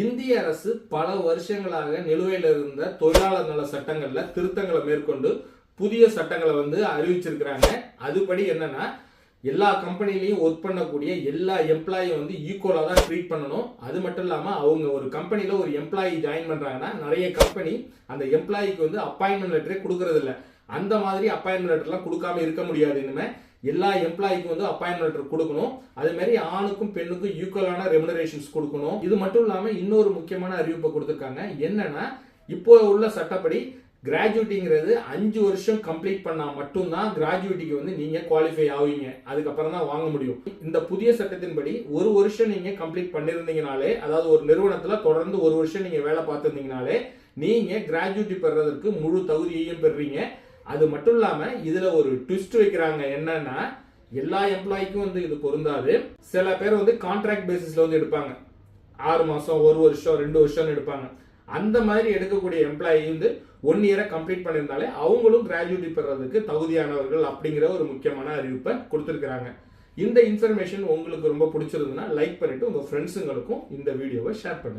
இந்திய அரசு பல வருஷங்களாக நிலுவையில் இருந்த தொழிலாளர் நல சட்டங்கள்ல திருத்தங்களை மேற்கொண்டு புதிய சட்டங்களை வந்து அறிவிச்சிருக்கிறாங்க. அதுபடி என்னன்னா எல்லா கம்பெனிலையும் ஒர்க் பண்ணக்கூடிய எல்லா எம்ப்ளாயும் வந்து ஈக்குவலாக தான் ட்ரீட் பண்ணணும். அது மட்டும் இல்லாமல் அவங்க ஒரு கம்பெனியில் ஒரு எம்ப்ளாயி ஜாயின் பண்ணுறாங்கன்னா நிறைய கம்பெனி அந்த எம்ப்ளாயிக்கு வந்து அப்பாயின்மெண்ட் லெட்டரே கொடுக்கறதில்ல. அந்த மாதிரி அப்பாயின்மெண்ட் லெட்டர்லாம் கொடுக்காம இருக்க முடியாது இனிமேல் எல்லா எம்ப்ளாய்க்கும் வந்து அப்பாயின்மெண்ட் லெட்டர் கொடுக்கணும். அதே மாதிரி ஆணுக்கும் பெண்ணுக்கும் ஈக்குவலான ரெமுனரேஷன்ஸ் கொடுக்கணும். இது மட்டும் இல்லாமல் இன்னொரு முக்கியமான அறிவிப்பை கொடுத்துருக்காங்க. என்னன்னா இப்போ உள்ள சட்டப்படி கிராஜுவேட்டிங்கிறது அஞ்சு வருஷம் கம்ப்ளீட் பண்ணால் மட்டும்தான் கிராஜுவேட்டிக்கு வந்து நீங்கள் குவாலிஃபை ஆவீங்க. அதுக்கப்புறம் தான் வாங்க முடியும். இந்த புதிய சட்டத்தின்படி ஒரு வருஷம் நீங்கள் கம்ப்ளீட் பண்ணியிருந்தீங்கனாலே அதாவது ஒரு நிறுவனத்தில் தொடர்ந்து ஒரு வருஷம் நீங்கள் வேலை பார்த்துருந்தீங்கனாலே நீங்கள் கிராஜுவேட்டி பெறுறதற்கு முழு தகுதியையும் பெறுறீங்க. அது மட்டும் இல்லாம இதுல ஒரு ட்விஸ்ட் வைக்கிறாங்க என்னன்னா எல்லா எம்ப்ளாய்க்கும் வந்து இது பொருந்தாது. சில பேர் வந்து கான்ட்ராக்ட் பேசிஸ்ல வந்து எடுப்பாங்க. ஆறு மாசம் ஒரு வருஷம் ரெண்டு வருஷம்னு எடுப்பாங்க. அந்த மாதிரி எடுக்கக்கூடிய எம்ப்ளாயி வந்து ஒன் இயரை கம்ப்ளீட் பண்ணியிருந்தாலே அவங்களும் கிராஜுவேட்டி பெறதுக்கு தகுதியானவர்கள் அப்படிங்கிற ஒரு முக்கியமான அறிவிப்பை கொடுத்துருக்காங்க இந்த இன்ஃபர்மேஷன் உங்களுக்கு ரொம்ப பிடிச்சிருந்ததுன்னா லைக் பண்ணிட்டு உங்க ஃப்ரெண்ட்ஸுங்களுக்கும் இந்த வீடியோவை ஷேர் பண்ணுங்க.